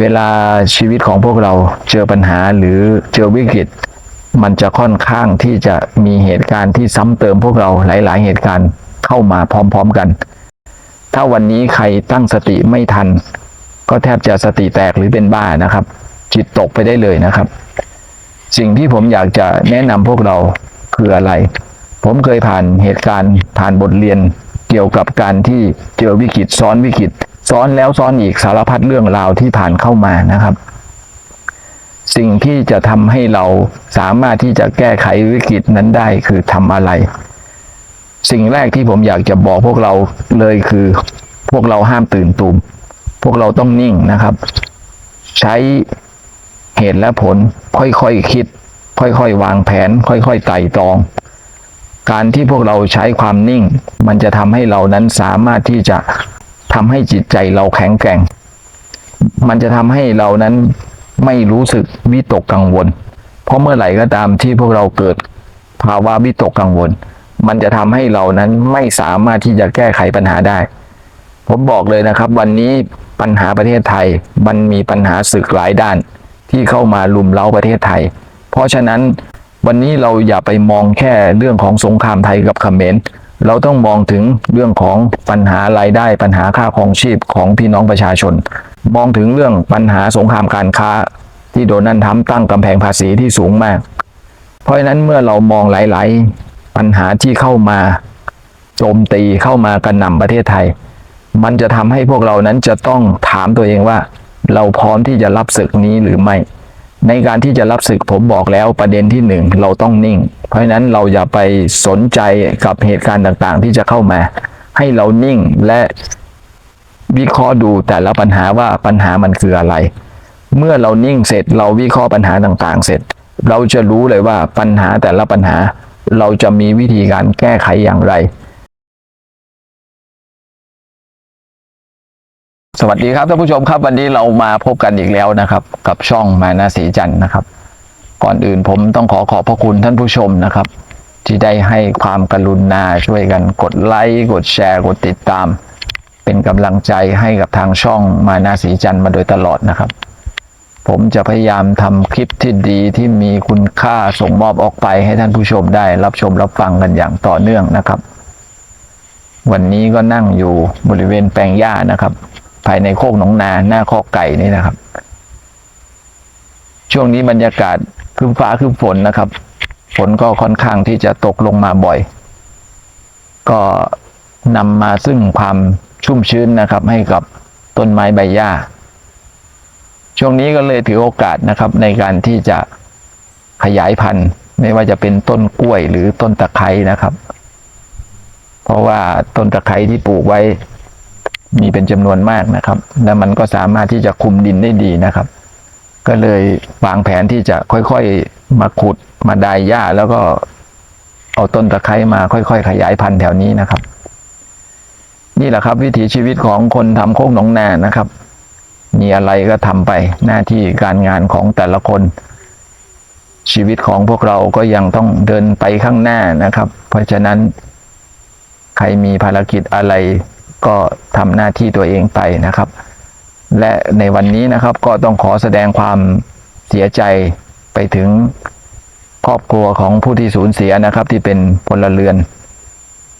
เวลาชีวิตของพวกเราเจอปัญหาหรือเจอวิกฤต มันจะค่อนข้างที่จะมีเหตุการณ์ที่ซ้ำเติมพวกเราหลาย ๆ เหตุการณ์เข้ามาพร้อม ๆกัน ถ้าวันนี้ใครตั้งสติไม่ทัน ก็แทบจะสติแตกหรือเป็นบ้านะครับ จิตตกไปได้เลยนะครับ สิ่งที่ผมอยากจะแนะนำพวกเราคืออะไร ผมเคยผ่านเหตุการณ์ผ่านบทเรียนเกี่ยวกับการที่เจอวิกฤตซ้อนวิกฤต ซ้อนแล้วซ้อนอีกสารพัดเรื่องราวที่ผ่านเข้ามานะครับ สิ่งที่จะทำให้เราสามารถที่จะแก้ไขวิกฤตนั้นได้คือทำอะไร สิ่งแรกที่ผมอยากจะบอกพวกเราเลยคือ พวกเราห้ามตื่นตูมพวกเราต้องนิ่งนะครับ ใช้เหตุและผลค่อยๆคคิด ค่อยๆวางแผน ค่อยๆไต่ตรอง การที่พวกเราใช้ความนิ่ง มันจะทำให้เรานั้นสามารถที่จะ ทำให้จิตใจเราแข็งแกร่ง มันจะทำให้เรานั้นไม่รู้สึกวิตกกังวล เพราะเมื่อไหร่ก็ตามที่พวกเราเกิดภาวะวิตกกังวล มันจะทำให้เรานั้นไม่สามารถที่จะแก้ไขปัญหาได้ ผมบอกเลยนะครับ วันนี้ปัญหาประเทศไทย มันมีปัญหาศึกหลายด้าน ที่เข้ามาลุมเล้าประเทศไทย เพราะฉะนั้นวันนี้เราอย่าไปมองแค่เรื่องของสงครามไทยกับเขมร เราต้องมองถึงเรื่องของปัญหารายได้ปัญหาค่าครองชีพของพี่น้องประชาชน มองถึงเรื่องปัญหาสงครามการค้า ที่โดนัลด์ทรัมป์ตั้งกำแพงภาษีที่สูงมาก เพราะฉะนั้นเมื่อเรามองหลาย ๆ ปัญหาที่เข้ามาโจมตีเข้ามากระหน่ำประเทศไทย มันจะทำให้พวกเรานั้นจะต้องถามตัวเองว่า เราพร้อมที่จะรับศึกนี้หรือไม่ ในการที่จะรับศึกผมบอกแล้วประเด็นที่หนึ่งเราต้องนิ่งเพราะฉะนั้นเราอย่าไปสนใจกับเหตุการณ์ต่างๆ ที่จะเข้ามา ให้เรานิ่งและวิเคราะห์ดูแต่ละปัญหาว่าปัญหามันคืออะไร เมื่อเรานิ่งเสร็จเราวิเคราะห์ปัญหาต่างๆ เสร็จ เราจะรู้เลยว่าปัญหาแต่ละปัญหา เราจะมีวิธีการแก้ไขอย่างไร สวัสดีครับท่านผู้ชมครับวันนี้เรามาพบกันอีกแล้วนะครับ กับช่องมานาสีจันทร์นะครับ ก่อนอื่นผมต้องขอขอบพระคุณท่านผู้ชมนะครับ ที่ได้ให้ความกรุณาช่วยกันกดไลค์กดแชร์กดติดตาม เป็นกำลังใจให้กับทางช่องมานาสีจันทร์มาโดยตลอดนะครับ ผมจะพยายามทำคลิปที่ดีที่มีคุณค่าส่งมอบออกไปให้ท่านผู้ชมได้รับชมรับฟังกันอย่างต่อเนื่องนะครับ วันนี้ก็นั่งอยู่บริเวณแปลงหญ้านะครับ ภายในโคกหนองนาหน้าคอกไก่นี่นะครับ ช่วงนี้บรรยากาศครึ้มฟ้าครึ้มฝนนะครับ ฝนก็ค่อนข้างที่จะตกลงมาบ่อย ก็นำมาซึ่งความชุ่มชื้นนะครับ ให้กับต้นไม้ใบหญ้า ช่วงนี้ก็เลยถือโอกาสนะครับ ในการที่จะขยายพันธุ์ ไม่ว่าจะเป็นต้นกล้วยหรือต้นตะไคร้นะครับ เพราะว่าต้นตะไคร้ที่ปลูกไว้มีเป็นจำนวนมากนะครับ และมันก็สามารถที่จะคุมดินได้ดีนะครับ ก็เลยวางแผนที่จะค่อยๆมาขุดมาดายหญ้าแล้วก็เอาต้นตะไคร้มาค่อยๆ ขยายพันธุ์แถวนี้นะครับ นี่แหละครับวิถีชีวิตของคนทำโคกหนองนานะครับ มีอะไรก็ทำไปหน้าที่การงานของแต่ละคน ชีวิตของพวกเราก็ยังต้องเดินไปข้างหน้านะครับ เพราะฉะนั้น ใครมีภารกิจอะไรก็ทำหน้าที่ตัวเองไปนะครับ และในวันนี้นะครับก็ต้องขอแสดงความเสียใจไปถึงครอบครัวของผู้ที่สูญเสียนะครับที่เป็นพลเรือน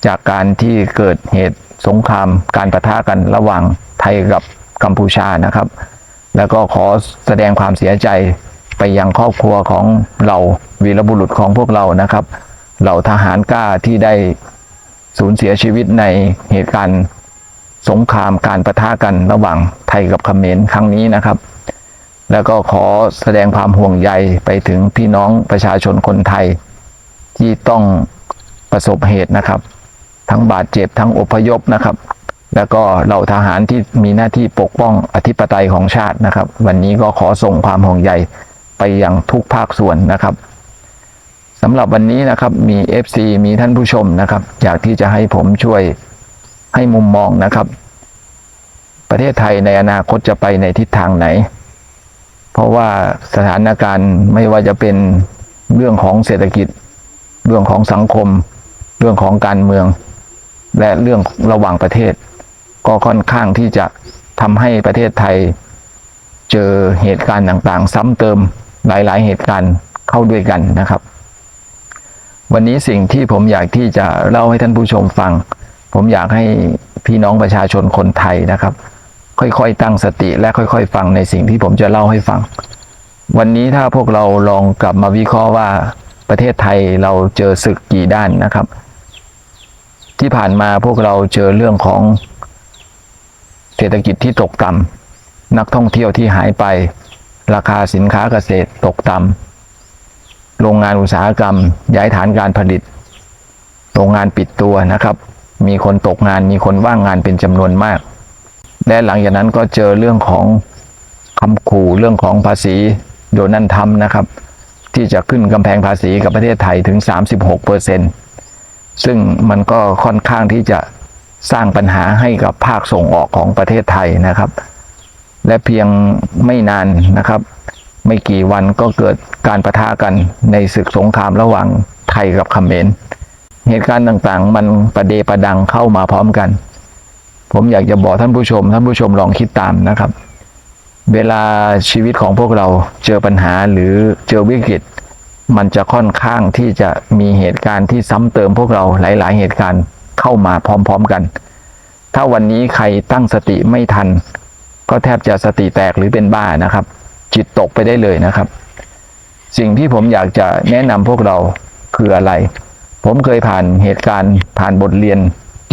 จากการที่เกิดเหตุสงครามการประทะกันระหว่างไทยกับกัมพูชานะครับ แล้วก็ขอแสดงความเสียใจไปยังครอบครัวของเราวีรบุรุษของพวกเรานะครับเหล่าทหารกล้าที่ได้สูญเสียชีวิตในเหตุการณ์ สงครามการประทะกันระหว่างไทยกับเขมรครั้งนี้นะครับ แล้วก็ขอแสดงความห่วงใยไปถึงพี่น้องประชาชนคนไทย ที่ต้องประสบเหตุนะครับ ทั้งบาดเจ็บทั้งอพยพนะครับ แล้วก็เหล่าทหารที่มีหน้าที่ปกป้องอธิปไตยของชาตินะครับ วันนี้ก็ขอส่งความห่วงใยไปยังทุกภาคส่วนนะครับสำหรับวันนี้นะครับมี FC มีท่านผู้ชมนะครับ อยากที่จะให้ผมช่วยให้มุมมองนะครับ ประเทศไทยในอนาคตจะไปในทิศทางไหน เพราะว่าสถานการณ์ไม่ว่าจะเป็นเรื่องของเศรษฐกิจ เรื่องของสังคม เรื่องของการเมือง และเรื่องระหว่างประเทศ ก็ค่อนข้างที่จะทำให้ประเทศไทย เจอเหตุการณ์ต่างๆ ซ้ำเติมหลายๆ เหตุการณ์เข้าด้วยกันนะครับ วันนี้สิ่งที่ผมอยากที่จะเล่าให้ท่านผู้ชมฟัง ผมอยากให้พี่น้องประชาชนคนไทยนะครับ ค่อยๆ ตั้งสติและค่อยๆ ฟังในสิ่งที่ผมจะเล่าให้ฟัง วันนี้ถ้าพวกเราลองกลับมาวิเคราะห์ว่าประเทศไทยเราเจอศึกกี่ด้านนะครับ ที่ผ่านมาพวกเราเจอเรื่องของเศรษฐกิจที่ตกต่ำนักท่องเที่ยวที่หายไป ราคาสินค้าเกษตรตกต่ำโรงงานอุตสาหกรรม ย้ายฐานการผลิต โรงงานปิดตัวนะครับ มีคนตกงานมีคนว่างงานเป็นจำนวนมาก และหลังจากนั้นก็เจอเรื่องของคำขู่เรื่องของภาษีโดนัลด์ทรัมนะครับ ที่จะขึ้นกำแพงภาษีกับประเทศไทยถึง 36เปอร์เซ็นซึ่งมันก็ค่อนข้างที่จะสร้างปัญหาให้กับภาคส่งออกของประเทศไทยนะครับ และเพียงไม่นานนะครับ ไม่กี่วันก็เกิดการประทะกันในศึกสงครามระหว่างไทยกับเขมรเหตุการณ์ต่างๆ มันประเดประดังเข้ามาพร้อมกัน ผมอยากจะบอกท่านผู้ชม ท่านผู้ชมลองคิดตามนะครับ เวลาชีวิตของพวกเราเจอปัญหาหรือเจอวิกฤต มันจะค่อนข้างที่จะมีเหตุการณ์ที่ซ้ำเติมพวกเราหลาย ๆ เหตุการณ์เข้ามาพร้อม ๆกัน ถ้าวันนี้ใครตั้งสติไม่ทัน ก็แทบจะสติแตกหรือเป็นบ้านะครับ จิตตกไปได้เลยนะครับ สิ่งที่ผมอยากจะแนะนำพวกเราคืออะไร ผมเคยผ่านเหตุการณ์ผ่านบทเรียน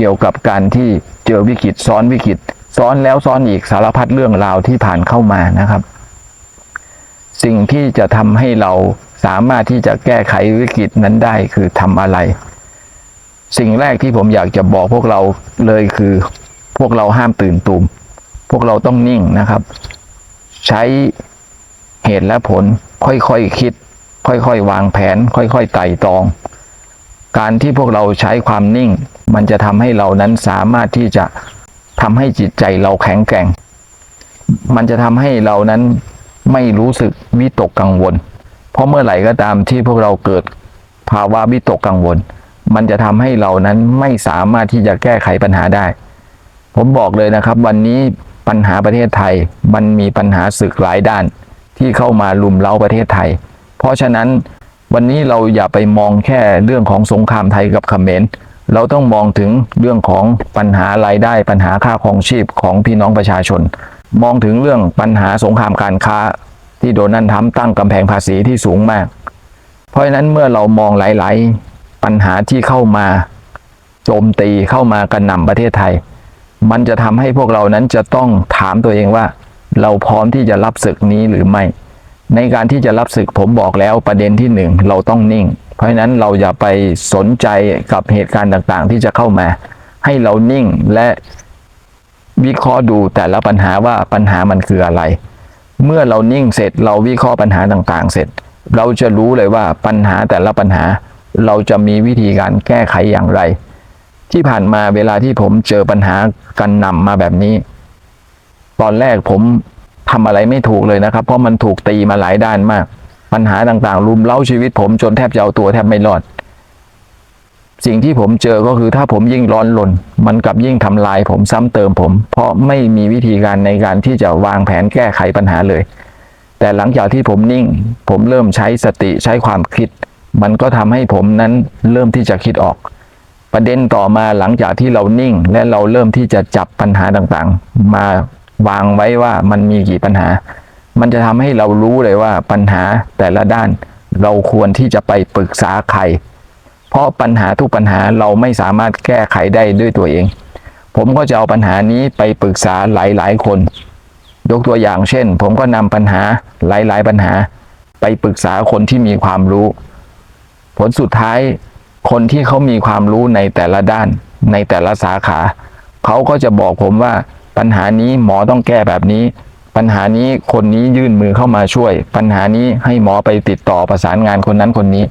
เกี่ยวกับการที่เจอวิกฤตซ้อนวิกฤตซ้อนแล้วซ้อนอีกสารพัดเรื่องราวที่ผ่านเข้ามานะครับ สิ่งที่จะทำให้เราสามารถที่จะแก้ไขวิกฤตนั้นได้คือทำอะไร สิ่งแรกที่ผมอยากจะบอกพวกเราเลยคือ พวกเราห้ามตื่นตูมพวกเราต้องนิ่งนะครับ ใช้เหตุและผลค่อยๆคคิด ค่อยๆวางแผน ค่อยๆไต่ตรอง การที่พวกเราใช้ความนิ่ง มันจะทำให้เรานั้นสามารถที่จะทำให้จิตใจเราแข็งแกร่ง มันจะทำให้เรานั้นไม่รู้สึกวิตกกังวล เพราะเมื่อไหร่ก็ตามที่พวกเราเกิดภาวะวิตกกังวล มันจะทำให้เรานั้นไม่สามารถที่จะแก้ไขปัญหาได้ ผมบอกเลยนะครับ วันนี้ปัญหาประเทศไทยมันมีปัญหาศึกหลายด้านที่เข้ามาลุมเล้าประเทศไทย เพราะฉะนั้น วันนี้เราอย่าไปมองแค่เรื่องของสงครามไทยกับเขมรเราต้องมองถึงเรื่องของปัญหารายได้ปัญหาค่าครองชีพของพี่น้องประชาชน มองถึงเรื่องปัญหาสงครามการค้า ที่โดนัลด์ทรัมป์ตั้งกำแพงภาษีที่สูงมาก เพราะฉะนั้นเมื่อเรามองหลาย ๆ ปัญหาที่เข้ามาโจมตีเข้ามากระหน่ำประเทศไทย มันจะทำให้พวกเรานั้นจะต้องถามตัวเองว่า เราพร้อมที่จะรับศึกนี้หรือไม่ ในการที่จะรับศึกผมบอกแล้วประเด็นที่หนึ่งเราต้องนิ่ง เพราะฉะนั้นเราอย่าไปสนใจกับเหตุการณ์ต่างๆ ที่จะเข้ามา ให้เรานิ่งและวิเคราะห์ดูแต่ละปัญหาว่าปัญหามันคืออะไร เมื่อเรานิ่งเสร็จเราวิเคราะห์ปัญหาต่างๆ เสร็จ เราจะรู้เลยว่าปัญหาแต่ละปัญหา เราจะมีวิธีการแก้ไขอย่างไร ที่ผ่านมาเวลาที่ผมเจอปัญหากันนำมาแบบนี้ ตอนแรกผม ทำอะไรไม่ถูกเลยนะครับ เพราะมันถูกตีมาหลายด้านมาก ปัญหาต่างๆ รุมเล้าชีวิตผมจนแทบจะเอาตัวแทบไม่รอด สิ่งที่ผมเจอก็คือถ้าผมยิ่งร้อนรนมันกลับยิ่งทำลายผมซ้ำเติมผม เพราะไม่มีวิธีการในการที่จะวางแผนแก้ไขปัญหาเลย แต่หลังจากที่ผมนิ่ง ผมเริ่มใช้สติใช้ความคิด มันก็ทำให้ผมนั้นเริ่มที่จะคิดออกประเด็นต่อมาหลังจากที่เรานิ่ง และเราเริ่มที่จะจับปัญหาต่างๆ มา วางไว้ว่ามันมีกี่ปัญหา มันจะทำให้เรารู้เลยว่าปัญหาแต่ละด้าน เราควรที่จะไปปรึกษาใคร เพราะปัญหาทุกปัญหาเราไม่สามารถแก้ไขได้ด้วยตัวเอง ผมก็จะเอาปัญหานี้ไปปรึกษาหลายๆ คน ยกตัวอย่างเช่น ผมก็นำปัญหาหลายๆ ปัญหา ไปปรึกษาคนที่มีความรู้ ผลสุดท้ายคนที่เขามีความรู้ในแต่ละด้านในแต่ละสาขา เขาก็จะบอกผมว่า ปัญหานี้หมอต้องแก้แบบนี้ ปัญหานี้คนนี้ยื่นมือเข้ามาช่วย ปัญหานี้ให้หมอไปติดต่อประสานงานคนนั้นคนนี้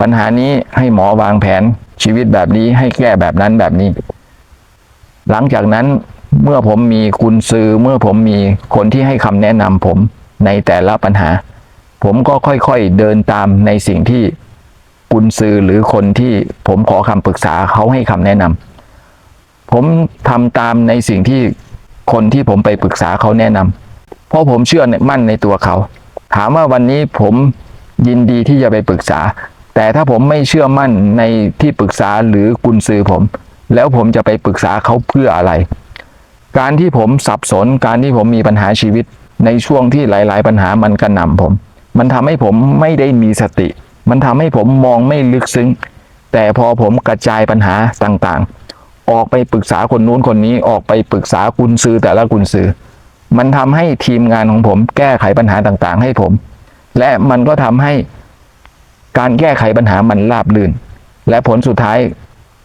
ปัญหานี้ให้หมอวางแผนชีวิตแบบนี้ให้แก้แบบนั้นแบบนี้ หลังจากนั้นเมื่อผมมีคุณซือเมื่อผมมีคนที่ให้คำแนะนำผมในแต่ละปัญหา ผมก็ค่อยๆเดินตามในสิ่งที่กุญซือหรือคนที่ผมขอคำปรึกษาเขาให้คำแนะนำ ผมทำตามในสิ่งที่คนที่ผมไปปรึกษาเขาแนะนำเพราะผมเชื่อมั่นในตัวเขา ถามว่าวันนี้ผมยินดีที่จะไปปรึกษา แต่ถ้าผมไม่เชื่อมั่นในที่ปรึกษาหรือกุญซือผม แล้วผมจะไปปรึกษาเขาเพื่ออะไร การที่ผมสับสน การที่ผมมีปัญหาชีวิต ในช่วงที่หลาย ๆ ปัญหามันกระหน่ำผม มันทำให้ผมไม่ได้มีสติ มันทำให้ผมมองไม่ลึกซึ้ง แต่พอผมกระจายปัญหาต่าง ๆ ออกไปปรึกษาคนนู้นคนนี้ออกไปปรึกษากุญซือแต่ละกุญซือมันทำให้ทีมงานของผม แก้ไขปัญหาต่างๆ ให้ผม และมันก็ทำให้การแก้ไขปัญหามันราบรื่น และผลสุดท้าย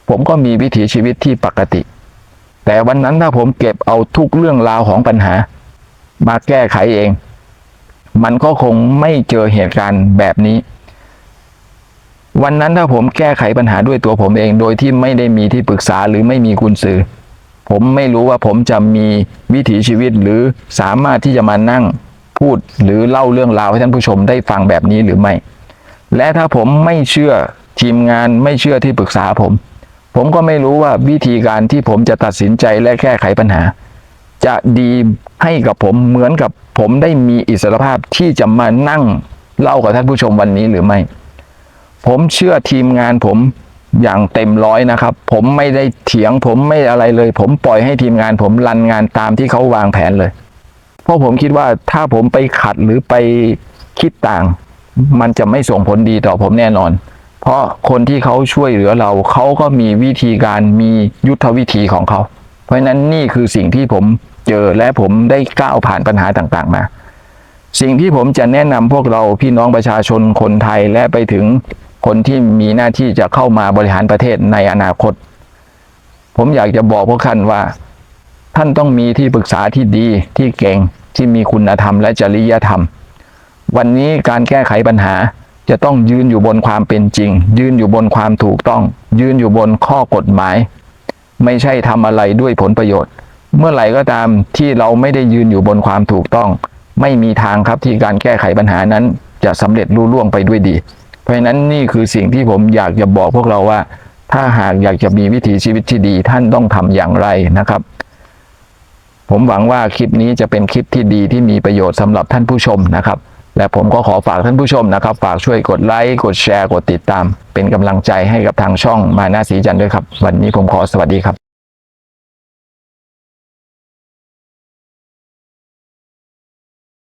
ผมก็มีวิถีชีวิตที่ปกติ แต่วันนั้นถ้าผมเก็บเอาทุกเรื่องราวของปัญหา มาแก้ไขเอง มันก็คงไม่เจอเหตุการณ์แบบนี้ วันนั้นถ้าผมแก้ไขปัญหาด้วยตัวผมเอง โดยที่ไม่ได้มีที่ปรึกษาหรือไม่มีกุญซือ ผมไม่รู้ว่าผมจะมีวิถีชีวิตหรือสามารถที่จะมานั่งพูดหรือเล่าเรื่องราวให้ท่านผู้ชมได้ฟังแบบนี้หรือไม่ และถ้าผมไม่เชื่อทีมงานไม่เชื่อที่ปรึกษาผม ผมก็ไม่รู้ว่าวิธีการที่ผมจะตัดสินใจและแก้ไขปัญหา จะดีให้กับผมเหมือนกับผมได้มีอิสรภาพที่จะมานั่งเล่ากับท่านผู้ชมวันนี้หรือไม่ ผมเชื่อทีมงานผมอย่างเต็มร้อยนะครับ ผมไม่ได้เถียงผมไม่อะไรเลย ผมปล่อยให้ทีมงานผมรันงานตามที่เขาวางแผนเลย เพราะผมคิดว่าถ้าผมไปขัดหรือไปคิดต่าง มันจะไม่ส่งผลดีต่อผมแน่นอน เพราะคนที่เขาช่วยเหลือเราเขาก็มีวิธีการมียุทธวิธีของเขา เพราะฉะนั้นนี่คือสิ่งที่ผมเจอและผมได้ก้าวผ่านปัญหาต่างๆมา สิ่งที่ผมจะแนะนำพวกเราพี่น้องประชาชนคนไทยและไปถึง คนที่มีหน้าที่จะเข้ามาบริหารประเทศในอนาคต ผมอยากจะบอกพวกท่านว่า ท่านต้องมีที่ปรึกษาที่ดีที่เก่งที่มีคุณธรรมและจริยธรรม วันนี้การแก้ไขปัญหาจะต้องยืนอยู่บนความเป็นจริง ยืนอยู่บนความถูกต้อง ยืนอยู่บนข้อกฎหมาย ไม่ใช่ทำอะไรด้วยผลประโยชน์ เมื่อไหร่ก็ตามที่เราไม่ได้ยืนอยู่บนความถูกต้อง ไม่มีทางครับที่การแก้ไขปัญหานั้น จะสำเร็จรุ่ล่วงไปด้วยดี ราะฉะนั้นนี่คือสิ่งที่ผมอยากจะบอกพวกเราว่า ถ้าหากอยากจะมีวิถีชีวิตที่ดีท่านต้องทำอย่างไรนะครับ ผมหวังว่าคลิปนี้จะเป็นคลิปที่ดีที่มีประโยชน์สำหรับท่านผู้ชมนะครับ และผมก็ขอฝากท่านผู้ชมนะครับ ฝากช่วยกดไลค์กดแชร์กดติดตาม เป็นกำลังใจให้กับทางช่องมานาสีจันทร์ด้วยครับ วันนี้ผมขอสวัสดีครับ